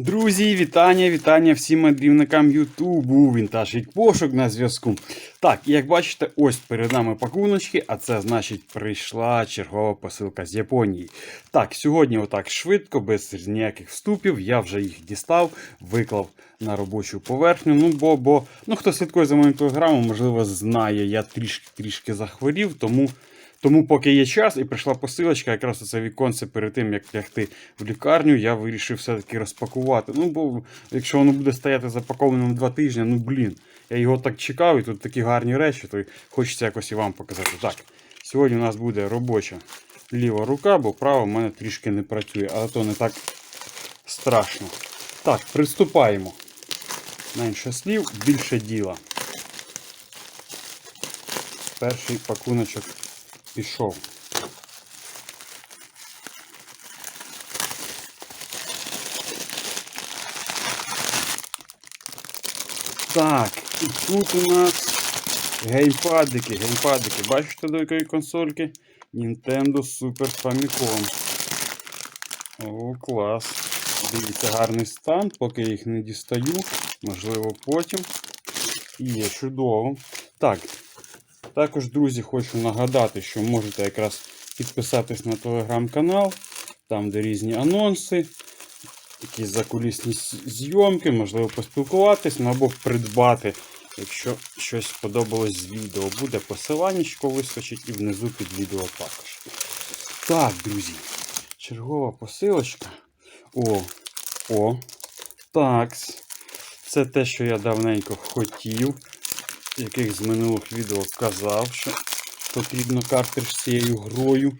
Друзі, вітання, вітання всім мандрівникам Ютубу. Вінтаж і пошук на зв'язку. Так, як бачите, ось перед нами пакуночки, а це значить прийшла чергова посилка з Японії. Так, сьогодні, отак швидко, без ніяких вступів, я вже їх дістав, виклав на робочу поверхню. Ну, бо, бо ну, хто слідкує за моїм телеграмом, можливо, знає, я трішки трішки захворів, тому. Тому, поки є час, і прийшла посилочка, якраз оце віконце перед тим, як лягти в лікарню, я вирішив все-таки розпакувати. Ну, бо якщо воно буде стояти запакованим два тижні, ну блін, я його так чекав, і тут такі гарні речі, то хочеться якось і вам показати. Так, сьогодні у нас буде робоча ліва рука, бо права в мене трішки не працює, але то не так страшно. Так, приступаємо. Менше слів, більше діла. Перший пакуночок пішов. Так, і тут у нас геймпадики, геймпадики. Бачите до якої консольки? Nintendo Super Famicom. О, клас. Дивіться, гарний стан, поки я їх не дістаю. Можливо, потім. Є чудово. Так, також, друзі, хочу нагадати, що можете якраз підписатись на телеграм-канал, там, де різні анонси, якісь закулісні зйомки, можливо, поспілкуватись, ну, або придбати, якщо щось сподобалось з відео. Буде посиланнячко вискочить і внизу під відео також. Так, друзі, чергова посилочка. О, о, такс. Це те, що я давненько хотів яких з минулих відео казав, що потрібно картридж з цією грою.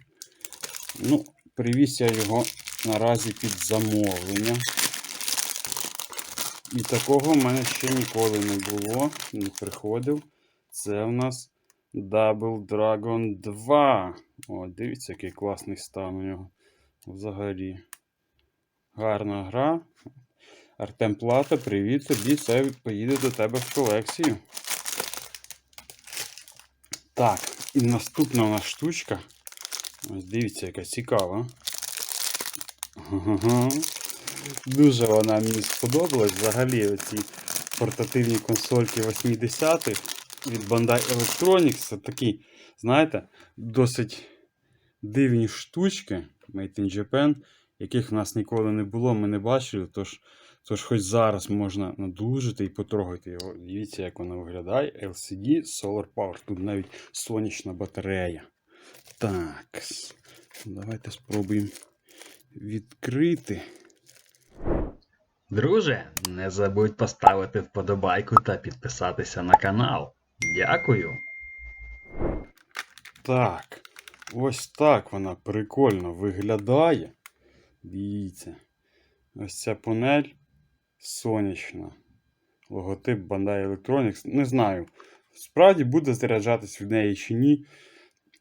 Ну, привіз я його наразі під замовлення. І такого в мене ще ніколи не було, не приходив. Це в нас Double Dragon 2. О, дивіться, який класний стан у нього. Взагалі. Гарна гра. Артем Плата, привіт тобі. Це поїде до тебе в колекцію. Так, і наступна у нас штучка. Ось дивіться, яка цікава. Дуже вона мені сподобалась. Взагалі оці портативні консольки 80-х від Bandai Electronics. Це такі, знаєте, досить дивні штучки Made in Japan, яких в нас ніколи не було, ми не бачили. Тож, тож хоч зараз можна надужити і потрогати його. Дивіться, як воно виглядає. LCD Solar Power. Тут навіть сонячна батарея. Так. Давайте спробуємо відкрити. Друже, не забудь поставити вподобайку та підписатися на канал. Дякую. Так. Ось так вона прикольно виглядає. Дивіться. Ось ця панель сонячна. Логотип Bandai Electronics. Не знаю. Справді буде заряджатись від неї чи ні.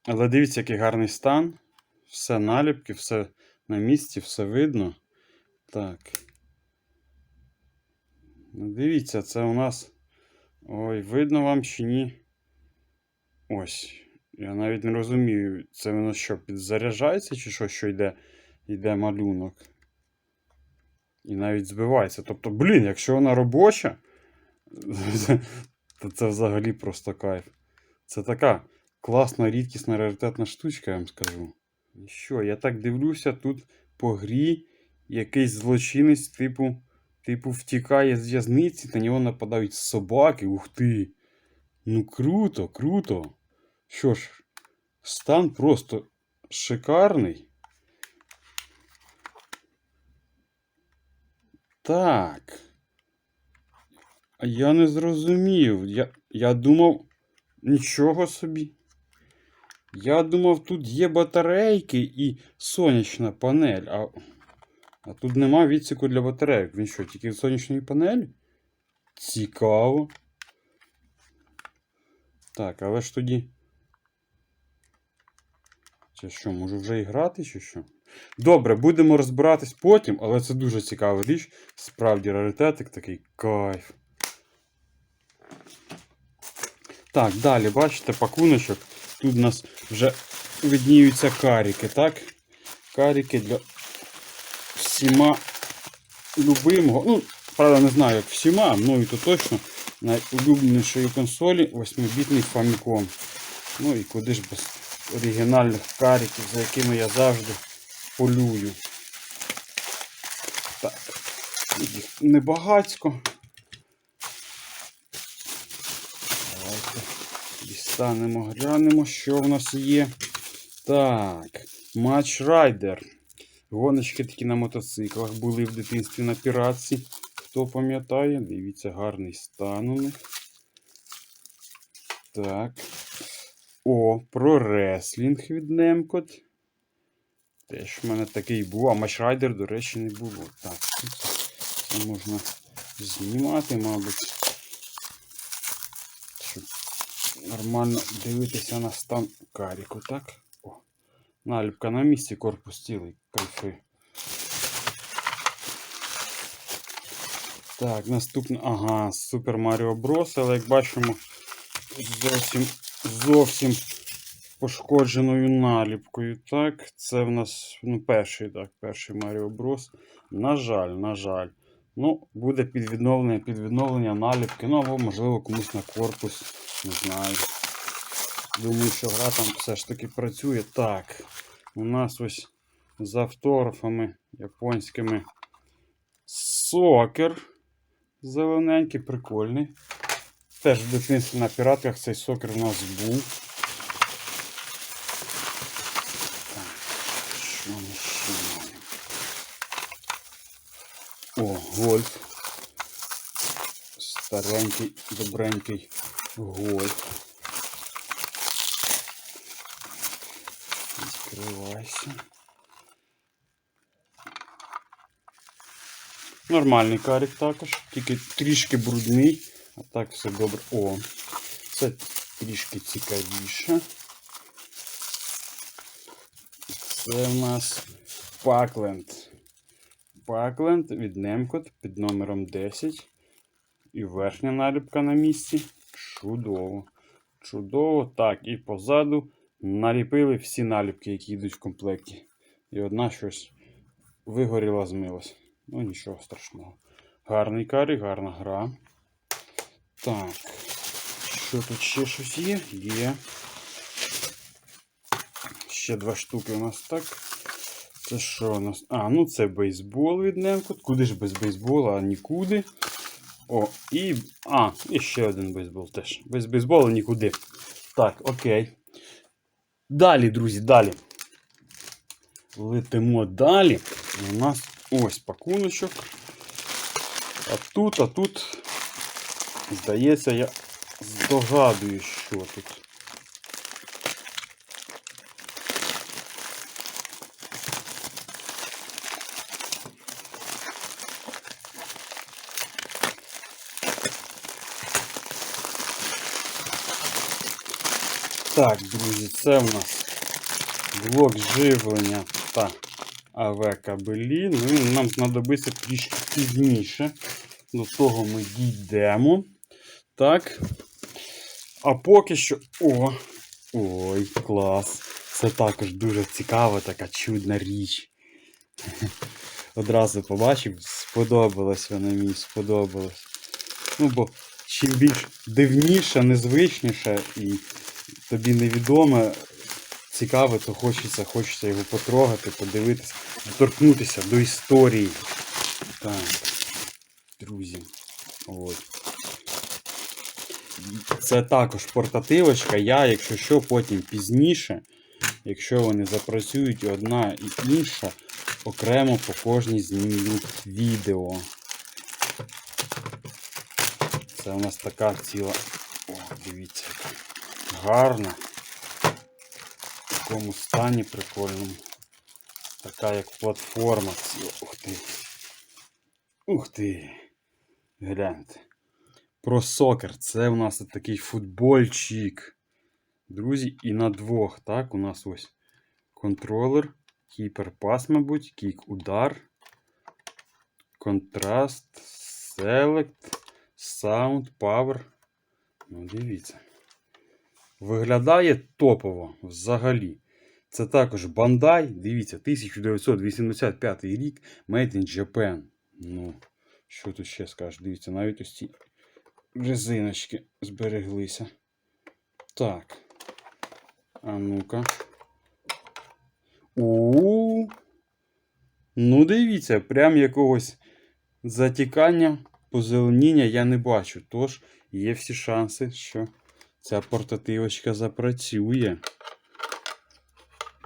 Але дивіться, який гарний стан. Все наліпки, все на місці, все видно. Так. Ну, дивіться, це у нас. Ой, видно вам чи ні? Ось. Я навіть не розумію, це воно що, підзаряджається чи що, що йде, йде малюнок. І навіть збивається. Тобто, блін, якщо вона робоча, то це взагалі просто кайф. Це така класна, рідкісна, раритетна штучка, я вам скажу. І що, я так дивлюся, тут по грі якийсь злочинець, типу, типу, втікає з в'язниці, на нього нападають собаки. Ух ти! Ну круто, круто. Що ж, стан просто шикарний. Так. Я не зрозумів. Я, я думав. Нічого собі. Я думав, тут є батарейки і сонячна панель. А, а тут нема відсіку для батарейок. Він що, тільки від сонячної панелі? Цікаво. Так, але ж тоді. Це що, можу вже і грати, чи що? Добре, будемо розбиратись потім, але це дуже цікава річ. Справді раритетик такий кайф. Так, далі, бачите, пакуночок. Тут у нас вже видніються каріки, так? Каріки для всіма любимого, ну, правда, не знаю, як всіма, мною то точно, найулюбленішої консолі 8-бітний Famicom. Ну і куди ж без оригінальних кариків, за якими я завжди полюю. Так, небагацько. Давайте дістанемо, глянемо, що в нас є. Так, Match Rider. Гоночки такі на мотоциклах були в дитинстві на піратці. Хто пам'ятає, дивіться, гарний стан у них. Так. О, про реслінг від Немкот. Теж в мене такий був, а Rider, до речі, не було. Так, це можна знімати, мабуть. Щоб нормально дивитися на стан каріку, так? О, наліпка на місці, корпус цілий, кайфи. Так, наступне. Ага, Super Mario Bros. Але як бачимо, зовсім зовсім пошкодженою наліпкою. Так, це в нас ну, перший, так, перший Mario Bros. На жаль, на жаль. Ну, буде під відновлення, під відновлення наліпки. Ну, або, можливо, комусь на корпус. Не знаю. Думаю, що гра там все ж таки працює. Так. У нас ось з автографами японськими сокер. Зелененький, прикольний. Теж в дитинстві на піратках цей сокер у нас був. Так, що ми ще маємо? О, гольф. Старенький, добренький гольф. Відкривайся. Нормальний карик також, тільки трішки брудний, а так все добре. О, це трішки цікавіше. Це в нас Пакленд. Пакленд від Немкот під номером 10. І верхня наліпка на місці. Чудово. Чудово. Так, і позаду наліпили всі наліпки, які йдуть в комплекті. І одна щось вигоріла, змилась. Ну, нічого страшного. Гарний карі, гарна гра. Так. Що тут ще щось є? Є. Ще два штуки у нас так. Це що у нас? А, ну це бейсбол від Немкот. Куди ж без бейсбола? а Нікуди. О, і. А, і ще один бейсбол теж. Без бейсболу нікуди. Так, окей. Далі, друзі, далі. Летимо далі. У нас ось пакуночок. А тут, а тут, здається, я здогадую, що тут. Так, друзі, це в нас блок живлення та АВ-кабелі. Ну, він нам знадобиться трішки пізніше. До того ми дійдемо. Так. А поки що. О! Ой, клас! Це також дуже цікава така чудна річ. Одразу побачив, сподобалось вона мені, сподобалось. Ну, бо чим більш дивніше, незвичніше і тобі невідоме, цікаве, то хочеться, хочеться його потрогати, подивитися, доторкнутися до історії. Так, друзі. От. Це також портативочка. Я, якщо що, потім пізніше, якщо вони запрацюють одна і інша, окремо по кожній знімлю відео. Це у нас така ціла. О, дивіться, гарна. В такому стані прикольному. Така як платформа. Ух ти. Ух ти. Гляньте. Про сокер. Це у нас такий футбольчик. Друзі, і на двох. Так, у нас ось контролер, кіперпас, мабуть, кік удар, контраст, селект, саунд, павер. Ну, дивіться. Виглядає топово взагалі. Це також Bandai. Дивіться, 1985 рік Made in Japan. Ну, що тут ще скажеш? Дивіться, навіть ось ці резиночки збереглися. Так. А ну-ка. У. Ну, дивіться, прям якогось затікання, позеленіння я не бачу. Тож є всі шанси, що ця портативочка запрацює.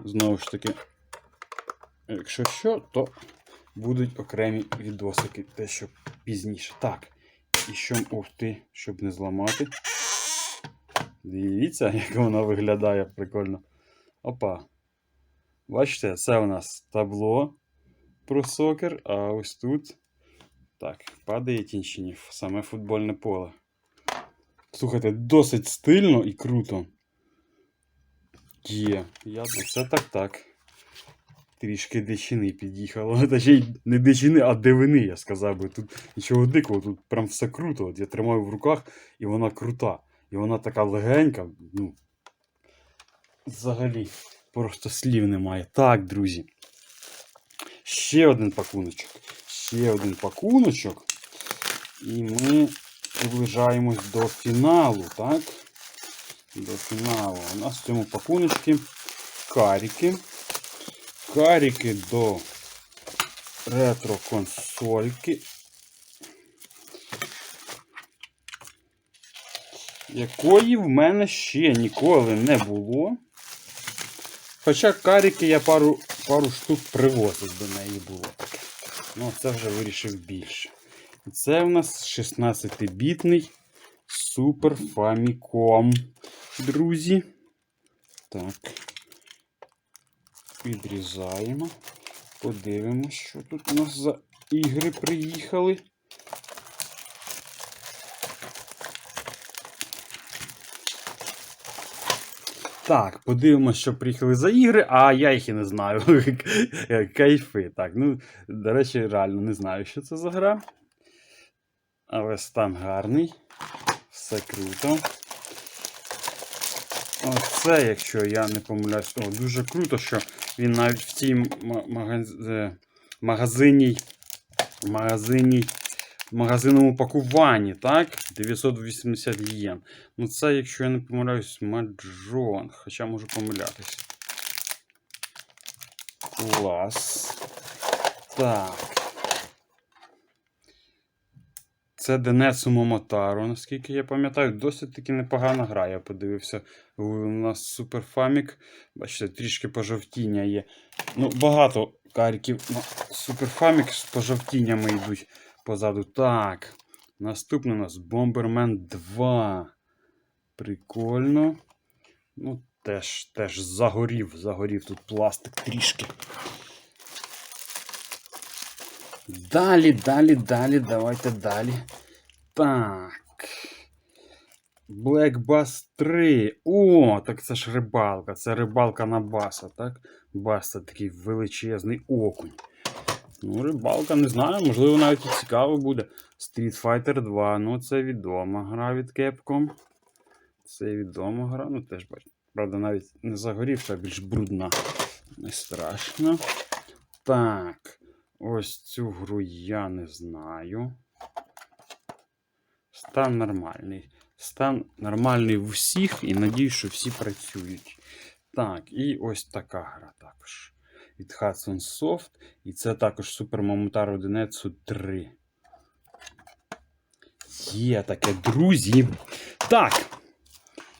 Знову ж таки, якщо що, то будуть окремі відосики, те, що пізніше. Так. І що, ти, щоб не зламати. Дивіться, як вона виглядає прикольно. Опа. Бачите, це у нас табло про сокер, а ось тут. Так, падає тінчині саме футбольне поле. Слухайте, досить стильно і круто. Є. Я... Це так так. Трішки дичини під'їхало. Точніше, не дичини, а дивини, я сказав би. Тут нічого дикого, тут прям все круто. От я тримаю в руках, і вона крута. І вона така легенька. Ну, взагалі, просто слів немає. Так, друзі. Ще один пакуночок. Ще один пакуночок. І ми приближаємось до фіналу, так? До фіналу. У нас в цьому пакуночці каріки. Каріки до ретро-консольки. Якої в мене ще ніколи не було. Хоча каріки я пару, пару штук привозив до неї було. Ну, це вже вирішив більше. Це в нас 16-бітний Super Famicom. Друзі. Так. Відрізаємо. Подивимось, що тут у нас за ігри приїхали. Так, подивимося, що приїхали за ігри, а я їх і не знаю. Кайфи. Так, ну, до речі, реально не знаю, що це за гра. Але стан гарний. Все круто. Оце, якщо я не помиляюсь, о, дуже круто, що він навіть в цій е, магазині, магазині, магазинному пакуванні, так? 980 єн. Ну це, якщо я не помиляюсь, маджон. Хоча можу помилятися. Клас. Так. Це Денесу Момотаро, наскільки я пам'ятаю, досить таки непогана гра. Я подивився. У нас Famicom. Бачите, трішки пожовтіння є. Ну, багато каріків на Super Famicom з пожовтіннями йдуть позаду. Так. Наступний у нас Bomberman 2. Прикольно. Ну, теж, теж загорів, загорів тут пластик трішки. Далі, далі, далі, давайте далі. Так. Black Bass 3. О, так це ж рибалка. Це рибалка на баса, так? Бас це такий величезний окунь. Ну, рибалка, не знаю, можливо, навіть і цікаво буде. Street Fighter 2. Ну, це відома гра від Capcom. Це відома гра. Ну, теж бачу. Правда, навіть не загорівша, більш брудна. Не страшно. Так. Ось цю гру я не знаю. Стан нормальний. Стан нормальний в усіх і надіюсь, що всі працюють. Так, і ось така гра також. Від Hudson Soft. І це також Super Momotaro Denetsu 3. Є таке, друзі. Так.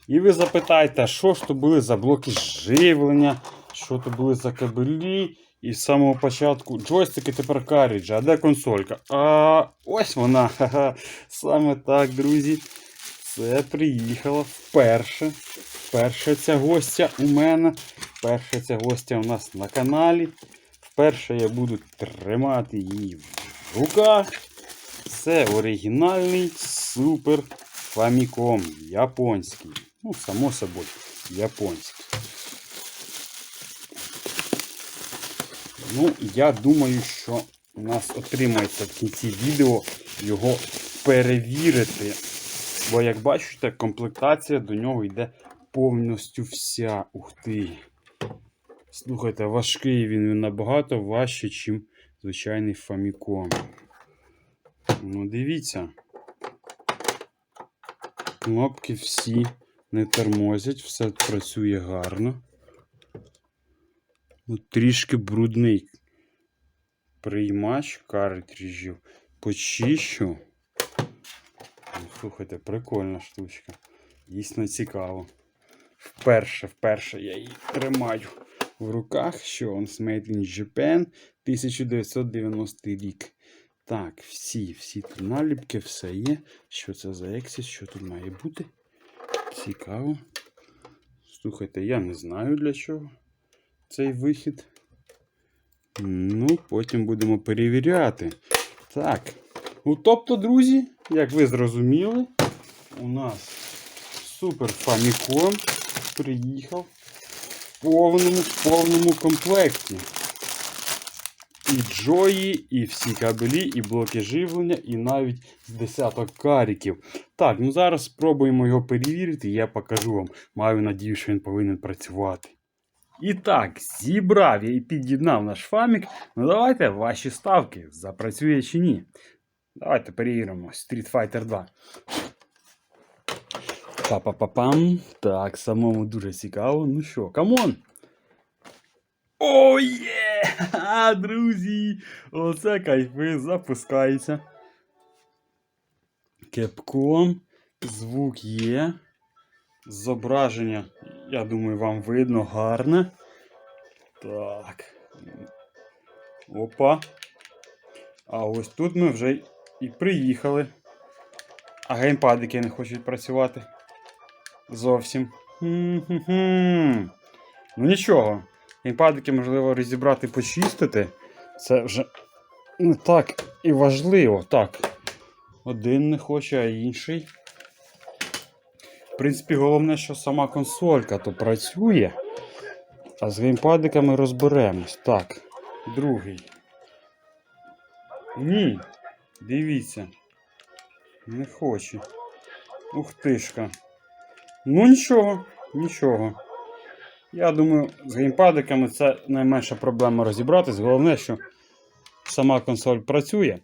І ви запитаєте, що ж то були за блоки живлення, що то були за кабелі. І з самого початку джойстики тепер каріджа, а де консолька? А ось вона. Саме так, друзі. Це приїхала вперше. Вперше ця гостя у мене. Вперше ця гостя у нас на каналі. Вперше я буду тримати її в руках. Це оригінальний супер Famicom японський. Ну, само собою, японський. Ну, я думаю, що у нас отримається в кінці відео його перевірити. Бо, як бачите, комплектація до нього йде повністю вся. Ух ти. Слухайте, важкий він, він набагато важче, ніж звичайний Famicom. Ну, дивіться. Кнопки всі не тормозять, все працює гарно. Ну, трішки брудний приймач картриджів. Почищу. Ну, слухайте, прикольна штучка. Дійсно цікаво. Вперше, вперше я її тримаю в руках, що он Made in Japan 1990 рік. Так, всі, всі тут наліпки, все є. Що це за Exit, що тут має бути? Цікаво. Слухайте, я не знаю для чого цей вихід. Ну, потім будемо перевіряти. Так. Ну, тобто, друзі, як ви зрозуміли, у нас Супер Famicom приїхав в повному, в повному комплекті. І джої, і всі кабелі, і блоки живлення, і навіть з десяток каріків. Так, ну зараз спробуємо його перевірити, і я покажу вам. Маю надію, що він повинен працювати. І так, зібрав я і під'єднав наш фамік. Ну давайте ваші ставки, запрацює чи ні. Давайте перевіримо. Street Fighter 2. Па-па-па-пам. Так, самому дуже цікаво. Ну що, камон! О, є! Ха, друзі! Оце кайфи запускається. Кепком. Звук є. Зображення, я думаю, вам видно гарне. Так. Опа. А ось тут ми вже і приїхали. А геймпадики не хочуть працювати. Зовсім. Хм-хм-хм. Ну нічого. Геймпадики можливо розібрати, почистити. Це вже не так і важливо. Так. Один не хоче, а інший. В принципі, головне, що сама консолька то працює. А з геймпадиками розберемось. Так, другий. Ні. Дивіться. Не хоче. Ух тишка. Ну нічого, нічого. Я думаю, з геймпадиками це найменша проблема розібратись. Головне, що сама консоль працює.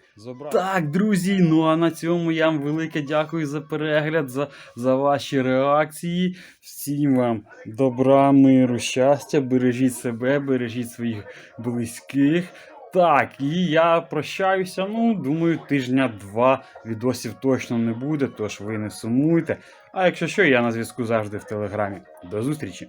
Так, друзі, ну а на цьому я вам велике дякую за перегляд, за, за ваші реакції. Всім вам добра, миру, щастя, бережіть себе, бережіть своїх близьких. Так, і я прощаюся. Ну, думаю, тижня-два відосів точно не буде, тож ви не сумуйте. А якщо що, я на зв'язку завжди в телеграмі. До зустрічі!